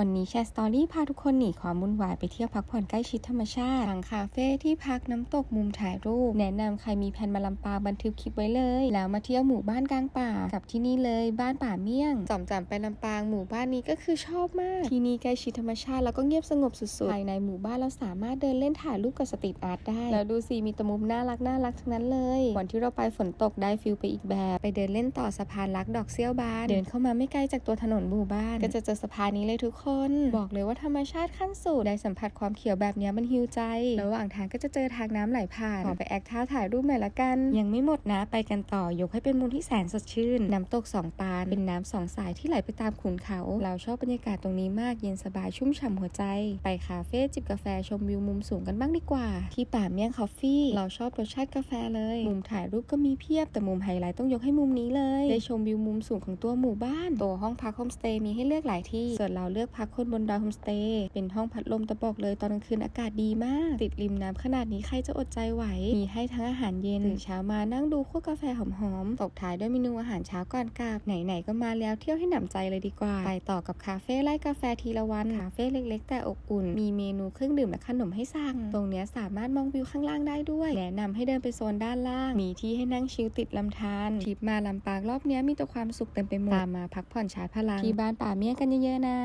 วันนี้แชร์สตอรี่พาทุกคนหนีความวุ่นวายไปเที่ยวพักผ่อนใกล้ชิดธรรมชาติทางคาเฟ่ที่พักน้ำตกมุมถ่ายรูป แนะนำใครมีแผนมาลำปางบันทึกคลิปไว้เลย แล้วมาเที่ยวหมู่บ้านกลางป่า กับที่นี่เลยบ้านป่าเมี่ยงจอมจำไปลำปางหมู่บ้านนี้ก็คือชอบมาก ที่นี่ใกล้ชิดธรรมชาติแล้วก็เงียบสงบสุดๆภายในหมู่บ้านเราสามารถเดินเล่นถ่ายรูปกับสตรีทอาร์ตได้ แล้วดูสิมีแตมุมน่ารักน่ารักทั้งนั้นเลยวันที่เราไปฝนตกได้ฟิลไปอีกแบบ ไปเดินเล่นต่อสะพานลักดอกเซี่ยวบาน เดินเข้ามาไม่ไกลจากตัวถนนหมู่บ้าน ก็จะเจอสะพานนี้เลยทุกคนบอกเลยว่าธรรมชาติขั้นสุดได้สัมผัสความเขียวแบบนี้มันฮิวใจ ระหว่างทางก็จะเจอทางน้ำไหลผ่าน ขอไปแอคท่าถ่ายรูปหน่อยละกัน ยังไม่หมดนะ ไปกันต่อยกให้เป็นมุมที่แสนสดชื่น น้ำตกสองปาน เป็นน้ำสองสายที่ไหลไปตามขุนเขา เราชอบบรรยากาศตรงนี้มาก เย็นสบายชุ่มฉ่ำหัวใจ ไปคาเฟ่จิบกาแฟชมวิวมุมสูงกันบ้างดีกว่า ที่ป่าเมี่ยงคอฟฟี่ เราชอบรสชาติกาแฟเลย มุมถ่ายรูปก็มีเพียบแต่มุมไฮไลท์ต้องยกให้มุมนี้เลย ได้ชมวิวมุมสูงของตัวหมู่บ้าน ตัวห้องพักโฮมสเตย์มีให้เลือกหลายที่ ส่วนเราเลือกพักคนบนดอยโฮมสเตย์เป็นห้องพัดลมแต่บอกเลยตอนกลางคืนอากาศดีมาก ติดริมน้ำขนาดนี้ใครจะอดใจไหว มีให้ทั้งอาหารเย็นตื่นเช้ามานั่งดูคั่วกาแฟหอมๆตบท้ายด้วยเมนูอาหารเช้าก่อนกลับไหนๆก็มาแล้วเที่ยวให้หนำใจเลยดีกว่า ไปต่อกับคาเฟ่ไล่กาแฟทีละวันคาเฟ่เล็ก ๆ แต่อบอุ่น มีเมนูเครื่องดื่มและขนมให้สั่ง ตรงเนี้ยสามารถมองวิวข้างล่างได้ด้วย แนะนำให้เดินไปโซนด้านล่าง มีที่ให้นั่งชิลติดลำธารทริปมาลำปางรอบเนี้ยมีแต่ความสุขเต็มไปหมดตามมาพักผ่อนชาร์จพลังที่บ้านป่าเมี่ยงกันเยอะๆนะ